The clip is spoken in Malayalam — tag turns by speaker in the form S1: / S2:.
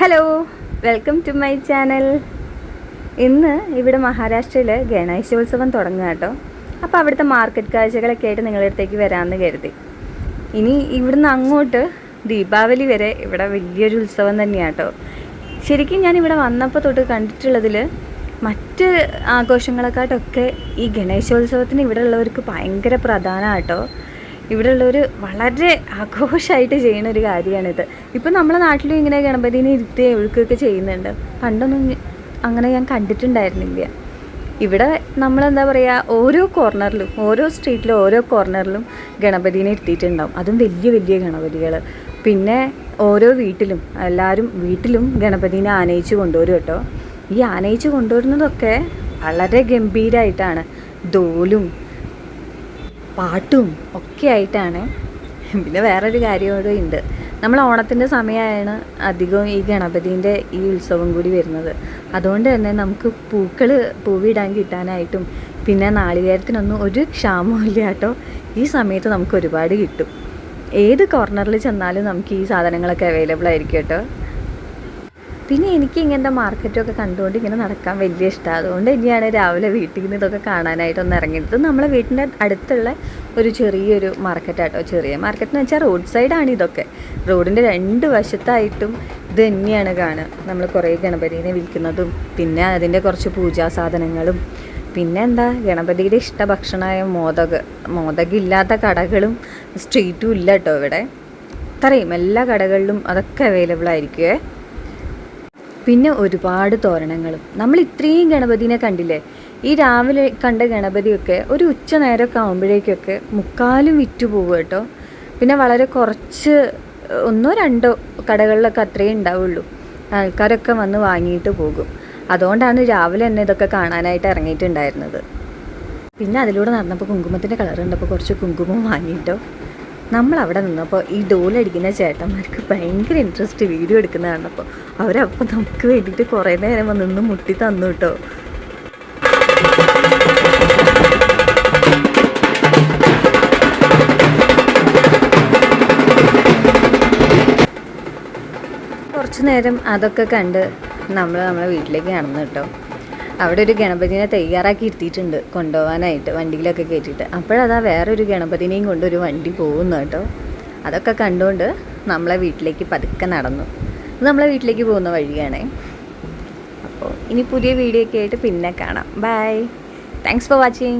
S1: Hello welcome to my channel ഇന്ന് ഇവിടെ മഹാരാഷ്ട്രയിൽ ഗണേശോത്സവം തുടങ്ങുക കേട്ടോ. അപ്പോൾ അവിടുത്തെ മാർക്കറ്റ് കാഴ്ചകളൊക്കെ ആയിട്ട് നിങ്ങളുടെ അടുത്തേക്ക് വരാമെന്ന് കരുതി. ഇനി ഇവിടുന്ന് അങ്ങോട്ട് ദീപാവലി വരെ ഇവിടെ വലിയൊരു ഉത്സവം തന്നെയാണ് കേട്ടോ. ശരിക്കും ഞാൻ ഇവിടെ വന്നപ്പോൾ തൊട്ട് കണ്ടിട്ടുള്ളതിൽ മറ്റ് ആഘോഷങ്ങളെക്കാട്ടൊക്കെ ഈ ഗണേശോത്സവത്തിന് ഇവിടെ ഉള്ളവർക്ക് ഭയങ്കര പ്രധാനമാണ് കേട്ടോ ഇവിടെ ഉള്ളവർ വളരെ ആഘോഷമായിട്ട് ചെയ്യുന്ന ഒരു കാര്യമാണിത് ഇപ്പം നമ്മളെ നാട്ടിലും ഇങ്ങനെ ഗണപതിനെ ഇരുത്തുകയും ഒഴുക്കുകയൊക്കെ ചെയ്യുന്നുണ്ട്. പണ്ടൊന്നും അങ്ങനെ ഞാൻ കണ്ടിട്ടുണ്ടായിരുന്നില്ല. ഇവിടെ നമ്മളെന്താ പറയുക ഓരോ കോർണറിലും ഓരോ സ്ട്രീറ്റിലും ഓരോ കോർണറിലും ഗണപതിനെ ഇരുത്തിയിട്ടുണ്ടാവും. അതും വലിയ വലിയ ഗണപതികൾ പിന്നെ ഓരോ വീട്ടിലും എല്ലാവരും വീട്ടിലും ഗണപതിനെ ആനയിച്ച് കൊണ്ടുവരും കേട്ടോ. ഈ ആനയിച്ച് കൊണ്ടുവരുന്നതൊക്കെ വളരെ ഗംഭീരമായിട്ടാണ് ദോലും പാട്ടും ഒക്കെ ആയിട്ടാണ്. പിന്നെ വേറൊരു കാര്യം കൂടെ ഉണ്ട്. നമ്മൾ ഓണത്തിന്റെ സമയമാണ് അധികവും ഈ ഗണപതിന്റെ ഈ ഉത്സവം കൂടി വരുന്നത്. അതുകൊണ്ട് തന്നെ നമുക്ക് പൂക്കൾ പൂവിടാൻ കിട്ടാനായിട്ടും പിന്നെ നാളികേരത്തിനൊന്നും ഒരു ക്ഷാമവും ഇല്ല കേട്ടോ ഈ സമയത്ത് നമുക്ക് ഒരുപാട് കിട്ടും. ഏത് കോർണറിൽ ചെന്നാലും നമുക്ക് ഈ സാധനങ്ങളൊക്കെ അവൈലബിൾ ആയിരിക്കും കേട്ടോ. പിന്നെ എനിക്ക് ഇങ്ങനത്തെ മാർക്കറ്റൊക്കെ കണ്ടുകൊണ്ട് ഇങ്ങനെ നടക്കാൻ വലിയ ഇഷ്ടമാണ് അതുകൊണ്ട് തന്നെയാണ് രാവിലെ വീട്ടിൽ നിന്ന് ഇതൊക്കെ കാണാനായിട്ട് ഒന്ന് ഇറങ്ങിയത്. നമ്മളെ വീട്ടിന്റെ അടുത്തുള്ള ഒരു ചെറിയൊരു മാർക്കറ്റാട്ടോ ചെറിയ മാർക്കറ്റ് എന്ന് വെച്ചാൽ റോഡ് സൈഡാണ് ഇതൊക്കെ. റോഡിന്റെ രണ്ട് വശത്തായിട്ടും ഇത് തന്നെയാണ് കാണുക. നമ്മൾ കുറേ ഗണപതിനെ വിൽക്കുന്നതും പിന്നെ അതിന്റെ കുറച്ച് പൂജാ സാധനങ്ങളും പിന്നെ എന്താ ഗണപതിയുടെ ഇഷ്ട ഭക്ഷണമായ മോദക് മോദകില്ലാത്ത കടകളും സ്ട്രീറ്റും ഇല്ല കേട്ടോ ഇവിടെ. അത്രയും എല്ലാ കടകളിലും അതൊക്കെ അവൈലബിൾ ആയിരിക്കുമേ പിന്നെ ഒരുപാട് തോരണങ്ങളും. നമ്മൾ ഇത്രയും ഗണപതിനെ കണ്ടില്ലേ? ഈ രാവിലെ കണ്ട ഗണപതിയൊക്കെ ഒരു ഉച്ച നേരമൊക്കെ ആകുമ്പോഴേക്കൊക്കെ മുക്കാലും വിറ്റു പോവുക കേട്ടോ. പിന്നെ വളരെ കുറച്ച് ഒന്നോ രണ്ടോ കടകളിലൊക്കെ അത്രയേ ഉണ്ടാവുള്ളൂ. ആൾക്കാരൊക്കെ വന്ന് വാങ്ങിയിട്ട് പോകും. അതുകൊണ്ടാണ് രാവിലെ തന്നെ ഇതൊക്കെ കാണാനായിട്ട് ഇറങ്ങിയിട്ടുണ്ടായിരുന്നത്. പിന്നെ അതിലൂടെ നടന്നപ്പോൾ കുങ്കുമത്തിന്റെ കളർ കണ്ടപ്പോൾ കുറച്ച് കുങ്കുമം വാങ്ങിയിട്ടോ. നമ്മൾ അവിടെ നിന്നപ്പോൾ ഈ ഡോലടിക്കുന്ന ചേട്ടന്മാർക്ക് ഭയങ്കര ഇൻട്രസ്റ്റ് വീഡിയോ എടുക്കുന്ന കണ്ടപ്പോൾ അവരപ്പോൾ നമുക്ക് വേണ്ടിയിട്ട് കുറേ നേരം വന്ന് നിന്ന് മുട്ടി തന്നു കേട്ടോ. കുറച്ച് നേരം അതൊക്കെ കണ്ട് നമ്മൾ നമ്മളെ വീട്ടിലേക്ക് നടന്നു കേട്ടോ. അവിടെ ഒരു ഗണപതിനെ തയ്യാറാക്കി ഇരുത്തിയിട്ടുണ്ട് കൊണ്ടുപോകാനായിട്ട് വണ്ടിയിലൊക്കെ കയറ്റിയിട്ട്. അപ്പോഴതാ വേറൊരു ഗണപതിനെയും കൊണ്ട് ഒരു വണ്ടി പോകുന്നു കേട്ടോ. അതൊക്കെ കണ്ടുകൊണ്ട് നമ്മളെ വീട്ടിലേക്ക് പതുക്കെ നടന്നു. നമ്മളെ വീട്ടിലേക്ക് പോകുന്ന വഴിയാണേ. അപ്പോൾ ഇനി പുതിയ വീഡിയോ ഒക്കെ ആയിട്ട് പിന്നെ കാണാം. Bye thanks for watching